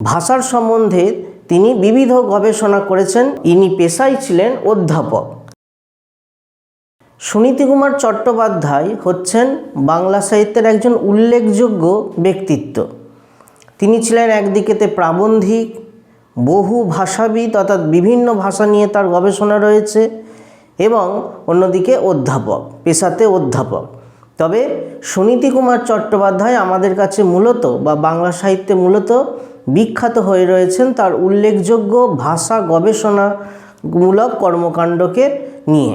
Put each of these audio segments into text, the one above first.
ভাষার সম্বন্ধে তিনি বিবিধ গবেষণা করেছেন। ইনি পেশায় ছিলেন অধ্যাপক। সুনীতি কুমার চট্টোপাধ্যায় হচ্ছেন বাংলা সাহিত্যের একজন উল্লেখযোগ্য ব্যক্তিত্ব। তিনি ছিলেন একদিকেতে প্রাবন্ধিক, বহু ভাষাবিদ অর্থাৎ বিভিন্ন ভাষা নিয়ে তার গবেষণা রয়েছে এবং অন্যদিকে অধ্যাপক, পেশাতে অধ্যাপক। তবে সুনীতি কুমার চট্টোপাধ্যায় আমাদের কাছে মূলত বা বাংলা সাহিত্যে মূলত বিখ্যাত হয়ে রয়েছেন তার উল্লেখযোগ্য ভাষা গবেষণামূলক কর্মকাণ্ডকে নিয়ে।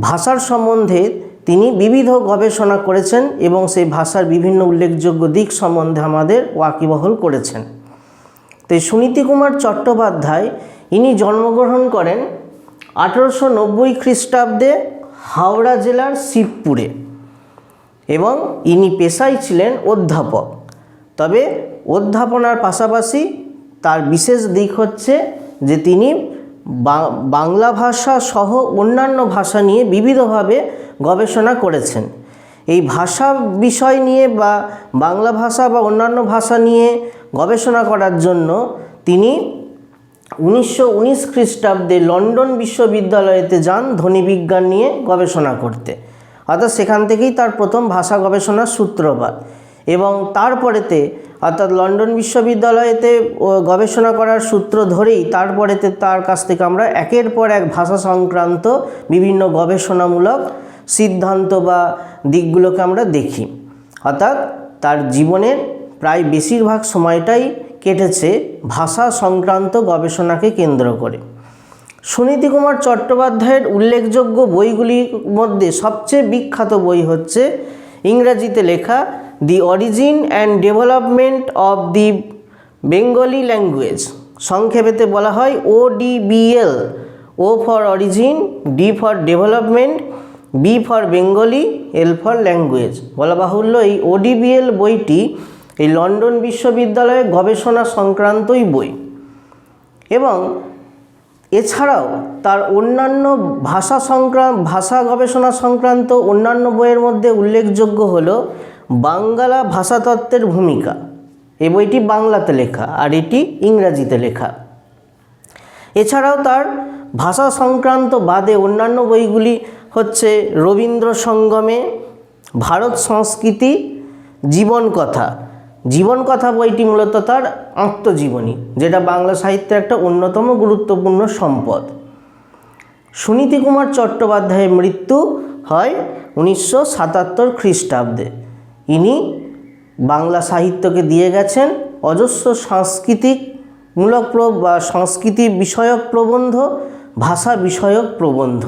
ভাষার সম্বন্ধে তিনি বিবিধ গবেষণা করেছেন এবং সেই ভাষার বিভিন্ন উল্লেখযোগ্য দিক সম্বন্ধে আমাদের ওয়াকিবহল করেছেন। তো সুনীতি কুমার চট্টোপাধ্যায়, ইনি জন্মগ্রহণ করেন আঠেরোশো নব্বই খ্রিস্টাব্দে হাওড়া জেলার শিবপুরে এবং ইনি পেশায় ছিলেন অধ্যাপক। তবে অধ্যাপনার পাশাপাশি তার বিশেষ দিক হচ্ছে যে তিনি বাংলা ভাষা সহ অন্যান্য ভাষা নিয়ে বিবিধভাবে গবেষণা করেছেন। এই ভাষা বিষয় নিয়ে বা বাংলা ভাষা বা অন্যান্য ভাষা নিয়ে গবেষণা করার জন্য তিনি উনিশশো উনিশ খ্রিস্টাব্দে লন্ডন বিশ্ববিদ্যালয়েতে যান ধ্বনিবিজ্ঞান নিয়ে গবেষণা করতে। অর্থাৎ সেখান থেকেই তার প্রথম ভাষা গবেষণার সূত্রপাত। এবং তারপরেতে, অর্থাৎ লন্ডন বিশ্ববিদ্যালয়েতে গবেষণা করার সূত্র ধরেই তারপরেতে তার কাছ থেকে আমরা একের পর এক ভাষা সংক্রান্ত বিভিন্ন গবেষণামূলক সিদ্ধান্ত বা দিকগুলোকে আমরা দেখি। অর্থাৎ তার জীবনের প্রায় বেশিরভাগ সময়টাই কেটেছে ভাষা সংক্রান্ত গবেষণাকে কেন্দ্র করে। সুনীতি কুমার চট্টোপাধ্যায়ের উল্লেখযোগ্য বইগুলির মধ্যে সবচেয়ে বিখ্যাত বই হচ্ছে ইংরেজিতে লেখা the origin and development of the Bengali language সংক্ষেপেতে বলা হয় ODBL O for origin D for development B for Bengali L for language বলা বাহুল্য এই ওডিবিএল বইটি এই লন্ডন বিশ্ববিদ্যালয়ে গবেষণা সংক্রান্তই বই। এবং এছাড়াও তার অন্যান্য ভাষা সংক্রান্ত ভাষা গবেষণা সংক্রান্ত অন্যান্য বইয়ের মধ্যে উল্লেখযোগ্য হল বাঙ্গালা ভাষাতত্ত্বের ভূমিকা। এই বইটি বাংলাতে লেখা, আর এটি ইংরাজিতে লেখা। এছাড়াও তার ভাষা সংক্রান্ত বাদে অন্যান্য বইগুলি হচ্ছে রবীন্দ্র সঙ্গমে, ভারত সংস্কৃতি, জীবন কথা। জীবন কথা বইটি মূলত তার আত্মজীবনী, যেটা বাংলা সাহিত্যের একটা অন্যতম গুরুত্বপূর্ণ সম্পদ। সুনীতি কুমার চট্টোপাধ্যায়ের মৃত্যু হয় উনিশশো সাতাত্তর খ্রিস্টাব্দে। ইনি বাংলা সাহিত্যকে দিয়ে গেছেন অজস্র সাংস্কৃতিক মূলক বা সংস্কৃতি বিষয়ক প্রবন্ধ, ভাষা বিষয়ক প্রবন্ধ।